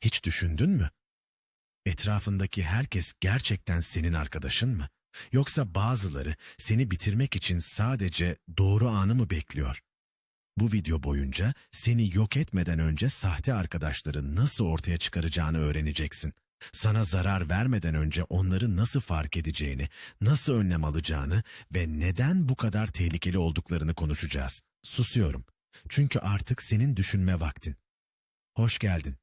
Hiç düşündün mü? Etrafındaki herkes gerçekten senin arkadaşın mı? Yoksa bazıları seni bitirmek için sadece doğru anı mı bekliyor? Bu video boyunca seni yok etmeden önce sahte arkadaşları nasıl ortaya çıkaracağını öğreneceksin. Sana zarar vermeden önce onları nasıl fark edeceğini, nasıl önlem alacağını ve neden bu kadar tehlikeli olduklarını konuşacağız. Susuyorum. Çünkü artık senin düşünme vaktin. Hoş geldin.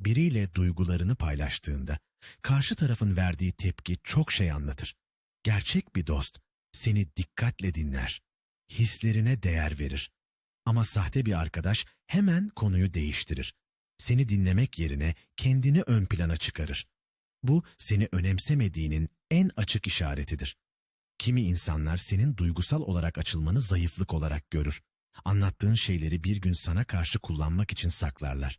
Biriyle duygularını paylaştığında karşı tarafın verdiği tepki çok şey anlatır. Gerçek bir dost seni dikkatle dinler, hislerine değer verir. Ama sahte bir arkadaş hemen konuyu değiştirir. Seni dinlemek yerine kendini ön plana çıkarır. Bu seni önemsemediğinin en açık işaretidir. Kimi insanlar senin duygusal olarak açılmanı zayıflık olarak görür. Anlattığın şeyleri bir gün sana karşı kullanmak için saklarlar.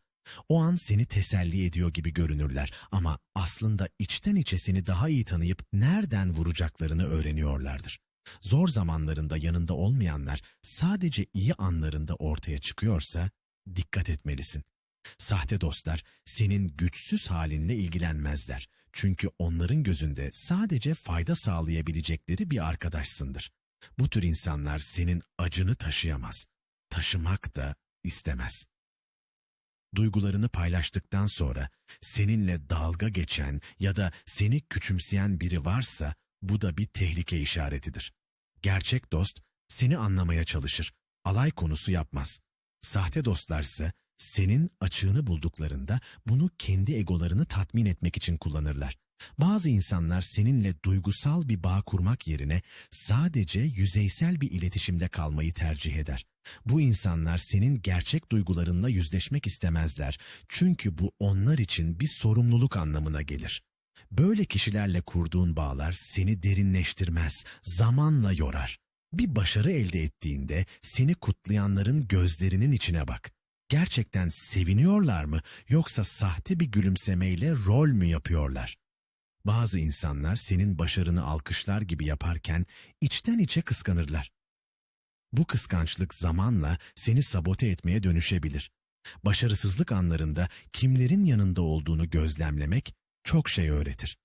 O an seni teselli ediyor gibi görünürler ama aslında içten içe seni daha iyi tanıyıp nereden vuracaklarını öğreniyorlardır. Zor zamanlarında yanında olmayanlar sadece iyi anlarında ortaya çıkıyorsa dikkat etmelisin. Sahte dostlar senin güçsüz halinle ilgilenmezler. Çünkü onların gözünde sadece fayda sağlayabilecekleri bir arkadaşsındır. Bu tür insanlar senin acını taşıyamaz. Taşımak da istemez. Duygularını paylaştıktan sonra seninle dalga geçen ya da seni küçümseyen biri varsa bu da bir tehlike işaretidir. Gerçek dost seni anlamaya çalışır, alay konusu yapmaz. Sahte dostlarsa senin açığını bulduklarında bunu kendi egolarını tatmin etmek için kullanırlar. Bazı insanlar seninle duygusal bir bağ kurmak yerine sadece yüzeysel bir iletişimde kalmayı tercih eder. Bu insanlar senin gerçek duygularınla yüzleşmek istemezler. Çünkü bu onlar için bir sorumluluk anlamına gelir. Böyle kişilerle kurduğun bağlar seni derinleştirmez, zamanla yorar. Bir başarı elde ettiğinde seni kutlayanların gözlerinin içine bak. Gerçekten seviniyorlar mı yoksa sahte bir gülümsemeyle rol mü yapıyorlar? Bazı insanlar senin başarını alkışlar gibi yaparken içten içe kıskanırlar. Bu kıskançlık zamanla seni sabote etmeye dönüşebilir. Başarısızlık anlarında kimlerin yanında olduğunu gözlemlemek çok şey öğretir.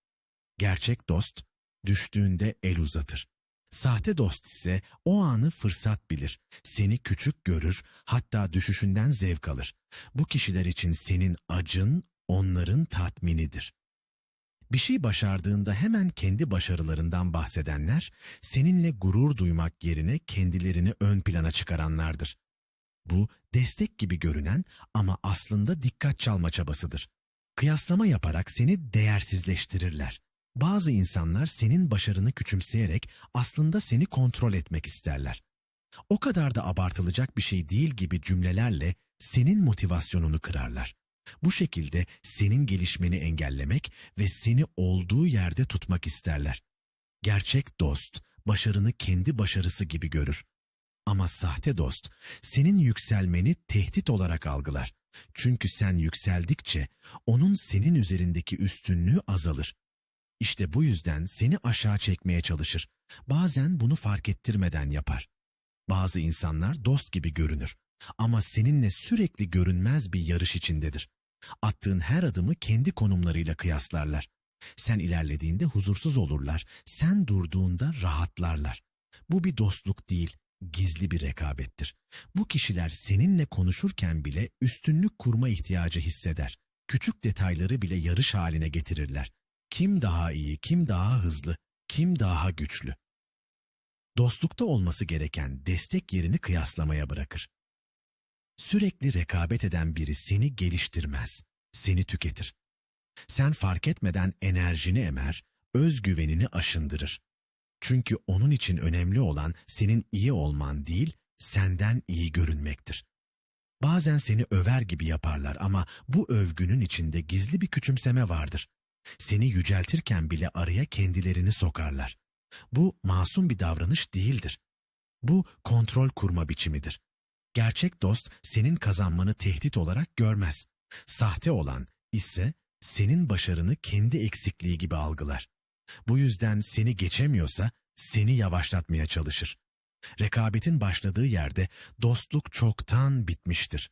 Gerçek dost düştüğünde el uzatır. Sahte dost ise o anı fırsat bilir. Seni küçük görür, hatta düşüşünden zevk alır. Bu kişiler için senin acın onların tatminidir. Bir şey başardığında hemen kendi başarılarından bahsedenler, seninle gurur duymak yerine kendilerini ön plana çıkaranlardır. Bu destek gibi görünen ama aslında dikkat çalma çabasıdır. Kıyaslama yaparak seni değersizleştirirler. Bazı insanlar senin başarını küçümseyerek aslında seni kontrol etmek isterler. O kadar da abartılacak bir şey değil gibi cümlelerle senin motivasyonunu kırarlar. Bu şekilde senin gelişmeni engellemek ve seni olduğu yerde tutmak isterler. Gerçek dost başarını kendi başarısı gibi görür. Ama sahte dost senin yükselmeni tehdit olarak algılar. Çünkü sen yükseldikçe onun senin üzerindeki üstünlüğü azalır. İşte bu yüzden seni aşağı çekmeye çalışır. Bazen bunu fark ettirmeden yapar. Bazı insanlar dost gibi görünür ama seninle sürekli görünmez bir yarış içindedir. Attığın her adımı kendi konumlarıyla kıyaslarlar. Sen ilerlediğinde huzursuz olurlar, sen durduğunda rahatlarlar. Bu bir dostluk değil, gizli bir rekabettir. Bu kişiler seninle konuşurken bile üstünlük kurma ihtiyacı hisseder. Küçük detayları bile yarış haline getirirler. Kim daha iyi, kim daha hızlı, kim daha güçlü. Dostlukta olması gereken destek yerini kıyaslamaya bırakır. Sürekli rekabet eden biri seni geliştirmez, seni tüketir. Sen fark etmeden enerjini emer, özgüvenini aşındırır. Çünkü onun için önemli olan senin iyi olman değil, senden iyi görünmektir. Bazen seni över gibi yaparlar ama bu övgünün içinde gizli bir küçümseme vardır. Seni yüceltirken bile araya kendilerini sokarlar. Bu masum bir davranış değildir. Bu kontrol kurma biçimidir. Gerçek dost senin kazanmanı tehdit olarak görmez. Sahte olan ise senin başarını kendi eksikliği gibi algılar. Bu yüzden seni geçemiyorsa seni yavaşlatmaya çalışır. Rekabetin başladığı yerde dostluk çoktan bitmiştir.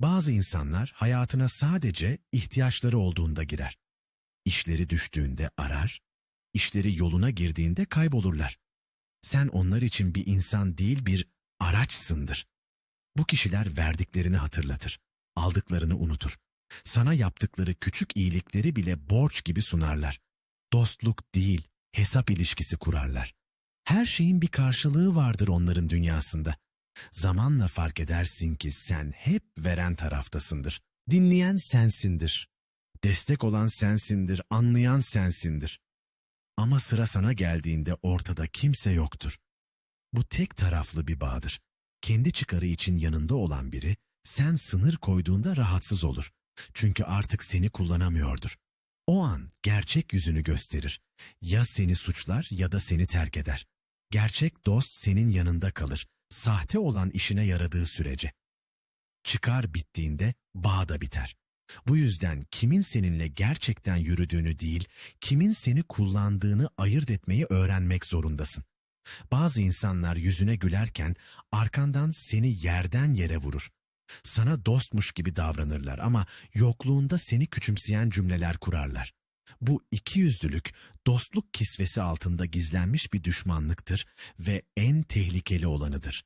Bazı insanlar hayatına sadece ihtiyaçları olduğunda girer. İşleri düştüğünde arar, işleri yoluna girdiğinde kaybolurlar. Sen onlar için bir insan değil bir araçsındır. Bu kişiler verdiklerini hatırlatır, aldıklarını unutur. Sana yaptıkları küçük iyilikleri bile borç gibi sunarlar. Dostluk değil, hesap ilişkisi kurarlar. Her şeyin bir karşılığı vardır onların dünyasında. Zamanla fark edersin ki sen hep veren taraftasındır. Dinleyen sensindir. Destek olan sensindir, anlayan sensindir. Ama sıra sana geldiğinde ortada kimse yoktur. Bu tek taraflı bir bağdır. Kendi çıkarı için yanında olan biri, sen sınır koyduğunda rahatsız olur. Çünkü artık seni kullanamıyordur. O an gerçek yüzünü gösterir. Ya seni suçlar ya da seni terk eder. Gerçek dost senin yanında kalır. Sahte olan işine yaradığı sürece. Çıkar bittiğinde bağ da biter. Bu yüzden kimin seninle gerçekten yürüdüğünü değil, kimin seni kullandığını ayırt etmeyi öğrenmek zorundasın. Bazı insanlar yüzüne gülerken arkandan seni yerden yere vurur. Sana dostmuş gibi davranırlar ama yokluğunda seni küçümseyen cümleler kurarlar. Bu ikiyüzlülük dostluk kisvesi altında gizlenmiş bir düşmanlıktır ve en tehlikeli olanıdır.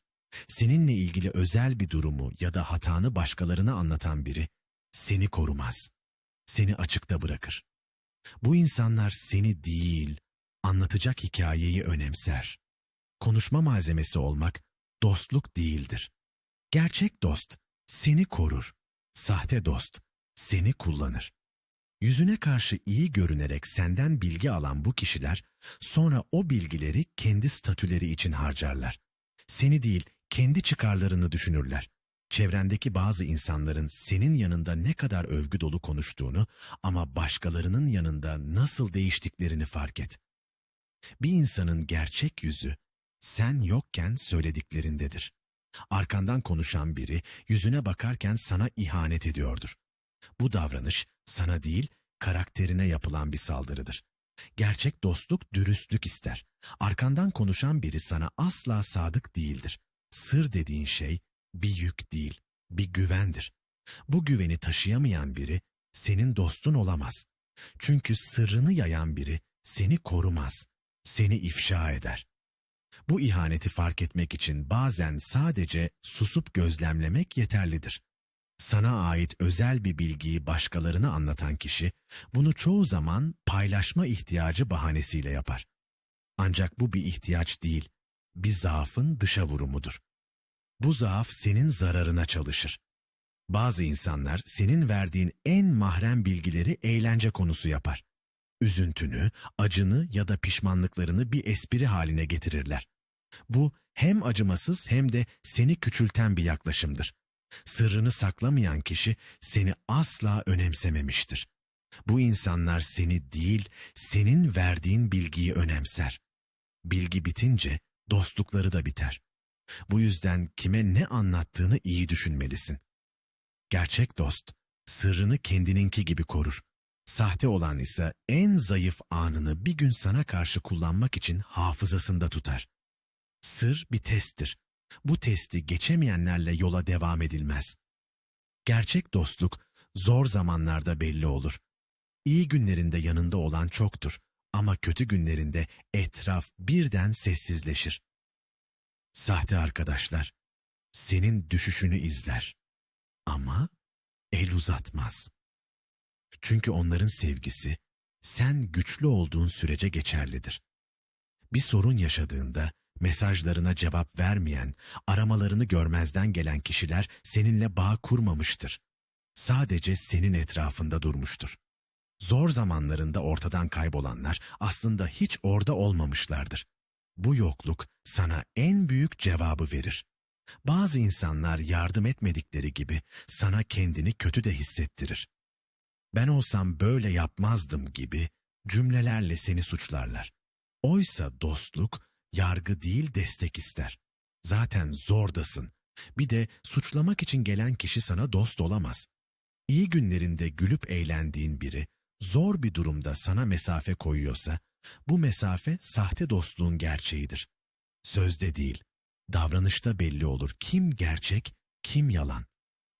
Seninle ilgili özel bir durumu ya da hatanı başkalarına anlatan biri seni korumaz. Seni açıkta bırakır. Bu insanlar seni değil, anlatacak hikayeyi önemser. Konuşma malzemesi olmak dostluk değildir. Gerçek dost seni korur. Sahte dost seni kullanır. Yüzüne karşı iyi görünerek senden bilgi alan bu kişiler sonra o bilgileri kendi statüleri için harcarlar. Seni değil, kendi çıkarlarını düşünürler. Çevrendeki bazı insanların senin yanında ne kadar övgü dolu konuştuğunu ama başkalarının yanında nasıl değiştiklerini fark et. Bir insanın gerçek yüzü sen yokken söylediklerindedir. Arkandan konuşan biri yüzüne bakarken sana ihanet ediyordur. Bu davranış sana değil, karakterine yapılan bir saldırıdır. Gerçek dostluk dürüstlük ister. Arkandan konuşan biri sana asla sadık değildir. Sır dediğin şey bir yük değil, bir güvendir. Bu güveni taşıyamayan biri senin dostun olamaz. Çünkü sırrını yayan biri seni korumaz, seni ifşa eder. Bu ihaneti fark etmek için bazen sadece susup gözlemlemek yeterlidir. Sana ait özel bir bilgiyi başkalarına anlatan kişi bunu çoğu zaman paylaşma ihtiyacı bahanesiyle yapar. Ancak bu bir ihtiyaç değil, bir zaafın dışa vurumudur. Bu zaaf senin zararına çalışır. Bazı insanlar senin verdiğin en mahrem bilgileri eğlence konusu yapar. Üzüntünü, acını ya da pişmanlıklarını bir espri haline getirirler. Bu hem acımasız hem de seni küçülten bir yaklaşımdır. Sırrını saklamayan kişi seni asla önemsememiştir. Bu insanlar seni değil, senin verdiğin bilgiyi önemser. Bilgi bitince dostlukları da biter. Bu yüzden kime ne anlattığını iyi düşünmelisin. Gerçek dost, sırrını kendininki gibi korur. Sahte olan ise en zayıf anını bir gün sana karşı kullanmak için hafızasında tutar. Sır bir testtir. Bu testi geçemeyenlerle yola devam edilmez. Gerçek dostluk zor zamanlarda belli olur. İyi günlerinde yanında olan çoktur ama kötü günlerinde etraf birden sessizleşir. Sahte arkadaşlar senin düşüşünü izler ama el uzatmaz. Çünkü onların sevgisi sen güçlü olduğun sürece geçerlidir. Bir sorun yaşadığında mesajlarına cevap vermeyen, aramalarını görmezden gelen kişiler seninle bağ kurmamıştır. Sadece senin etrafında durmuştur. Zor zamanlarında ortadan kaybolanlar aslında hiç orada olmamışlardır. Bu yokluk sana en büyük cevabı verir. Bazı insanlar yardım etmedikleri gibi sana kendini kötü de hissettirir. Ben olsam böyle yapmazdım gibi cümlelerle seni suçlarlar. Oysa dostluk yargı değil destek ister. Zaten zordasın. Bir de suçlamak için gelen kişi sana dost olamaz. İyi günlerinde gülüp eğlendiğin biri zor bir durumda sana mesafe koyuyorsa bu mesafe sahte dostluğun gerçeğidir. Sözde değil, davranışta belli olur kim gerçek, kim yalan.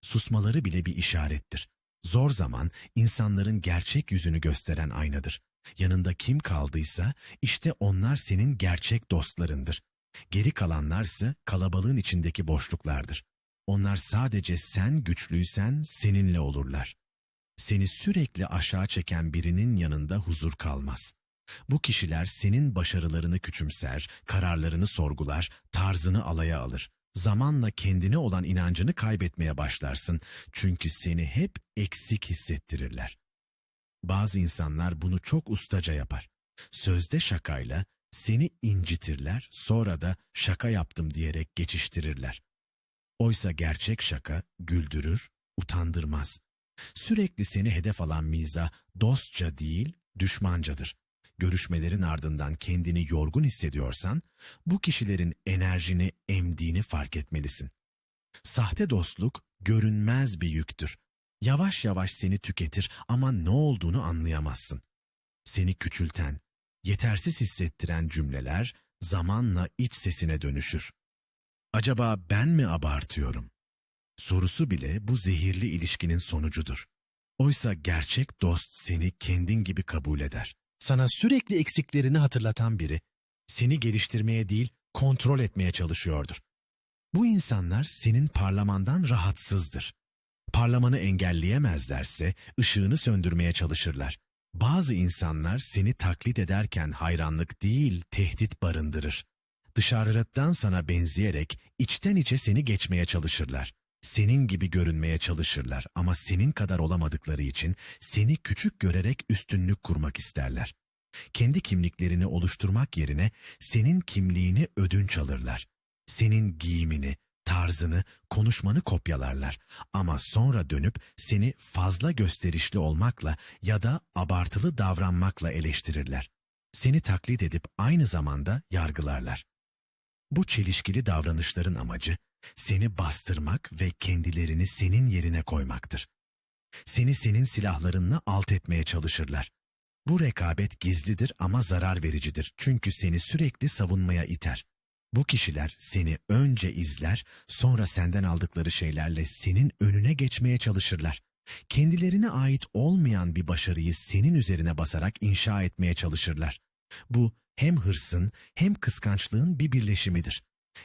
Susmaları bile bir işarettir. Zor zaman insanların gerçek yüzünü gösteren aynadır. Yanında kim kaldıysa işte onlar senin gerçek dostlarındır. Geri kalanlarsa kalabalığın içindeki boşluklardır. Onlar sadece sen güçlüysen seninle olurlar. Seni sürekli aşağı çeken birinin yanında huzur kalmaz. Bu kişiler senin başarılarını küçümser, kararlarını sorgular, tarzını alaya alır. Zamanla kendine olan inancını kaybetmeye başlarsın çünkü seni hep eksik hissettirirler. Bazı insanlar bunu çok ustaca yapar. Sözde şakayla seni incitirler, sonra da şaka yaptım diyerek geçiştirirler. Oysa gerçek şaka güldürür, utandırmaz. Sürekli seni hedef alan miza dostça değil, düşmancadır. Görüşmelerin ardından kendini yorgun hissediyorsan, bu kişilerin enerjini emdiğini fark etmelisin. Sahte dostluk görünmez bir yüktür. Yavaş yavaş seni tüketir ama ne olduğunu anlayamazsın. Seni küçülten, yetersiz hissettiren cümleler zamanla iç sesine dönüşür. Acaba ben mi abartıyorum? Sorusu bile bu zehirli ilişkinin sonucudur. Oysa gerçek dost seni kendin gibi kabul eder. Sana sürekli eksiklerini hatırlatan biri, seni geliştirmeye değil, kontrol etmeye çalışıyordur. Bu insanlar senin parlamandan rahatsızdır. Parlamanı engelleyemezlerse ışığını söndürmeye çalışırlar. Bazı insanlar seni taklit ederken hayranlık değil, tehdit barındırır. Dışarıdan sana benzeyerek içten içe seni geçmeye çalışırlar. Senin gibi görünmeye çalışırlar ama senin kadar olamadıkları için seni küçük görerek üstünlük kurmak isterler. Kendi kimliklerini oluşturmak yerine senin kimliğini ödünç alırlar. Senin giyimini, tarzını, konuşmanı kopyalarlar ama sonra dönüp seni fazla gösterişli olmakla ya da abartılı davranmakla eleştirirler. Seni taklit edip aynı zamanda yargılarlar. Bu çelişkili davranışların amacı seni bastırmak ve kendilerini senin yerine koymaktır. Seni senin silahlarınla alt etmeye çalışırlar. Bu rekabet gizlidir ama zarar vericidir çünkü seni sürekli savunmaya iter. Bu kişiler seni önce izler, sonra senden aldıkları şeylerle senin önüne geçmeye çalışırlar. Kendilerine ait olmayan bir başarıyı senin üzerine basarak inşa etmeye çalışırlar. Bu hem hırsın hem kıskançlığın bir birleşimidir.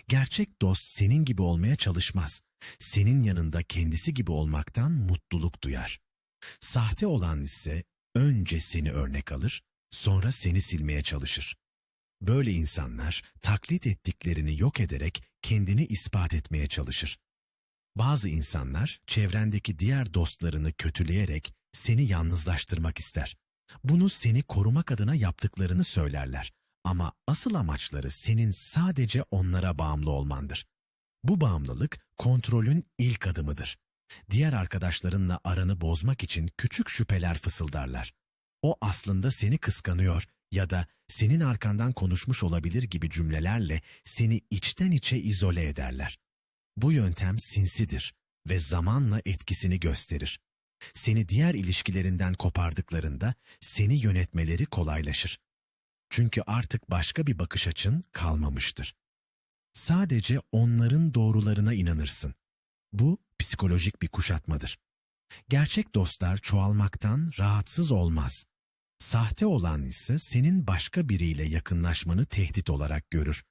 Gerçek dost senin gibi olmaya çalışmaz. Senin yanında kendisi gibi olmaktan mutluluk duyar. Sahte olan ise önce seni örnek alır, sonra seni silmeye çalışır. Böyle insanlar taklit ettiklerini yok ederek kendini ispat etmeye çalışır. Bazı insanlar çevrendeki diğer dostlarını kötüleyerek seni yalnızlaştırmak ister. Bunu seni korumak adına yaptıklarını söylerler. Ama asıl amaçları senin sadece onlara bağımlı olmandır. Bu bağımlılık kontrolün ilk adımıdır. Diğer arkadaşlarınla aranı bozmak için küçük şüpheler fısıldarlar. O aslında seni kıskanıyor ya da senin arkandan konuşmuş olabilir gibi cümlelerle seni içten içe izole ederler. Bu yöntem sinsidir ve zamanla etkisini gösterir. Seni diğer ilişkilerinden kopardıklarında seni yönetmeleri kolaylaşır. Çünkü artık başka bir bakış açın kalmamıştır. Sadece onların doğrularına inanırsın. Bu psikolojik bir kuşatmadır. Gerçek dostlar çoğalmaktan rahatsız olmaz. Sahte olan ise senin başka biriyle yakınlaşmanı tehdit olarak görür.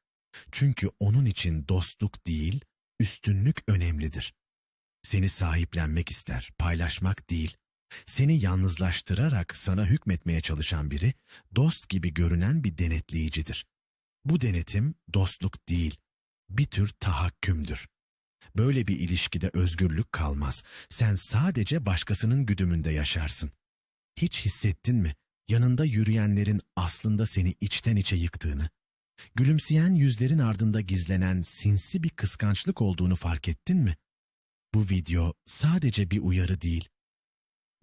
Çünkü onun için dostluk değil, üstünlük önemlidir. Seni sahiplenmek ister, paylaşmak değil. Seni yalnızlaştırarak sana hükmetmeye çalışan biri, dost gibi görünen bir denetleyicidir. Bu denetim dostluk değil, bir tür tahakkümdür. Böyle bir ilişkide özgürlük kalmaz. Sen sadece başkasının güdümünde yaşarsın. Hiç hissettin mi? Yanında yürüyenlerin aslında seni içten içe yıktığını. Gülümseyen yüzlerin ardında gizlenen sinsi bir kıskançlık olduğunu fark ettin mi? Bu video sadece bir uyarı değil,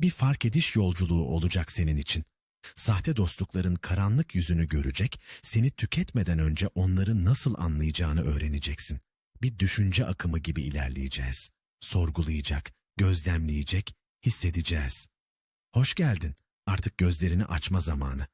bir fark ediş yolculuğu olacak senin için. Sahte dostlukların karanlık yüzünü görecek, seni tüketmeden önce onları nasıl anlayacağını öğreneceksin. Bir düşünce akımı gibi ilerleyeceğiz. Sorgulayacak, gözlemleyecek, hissedeceğiz. Hoş geldin. Artık gözlerini açma zamanı.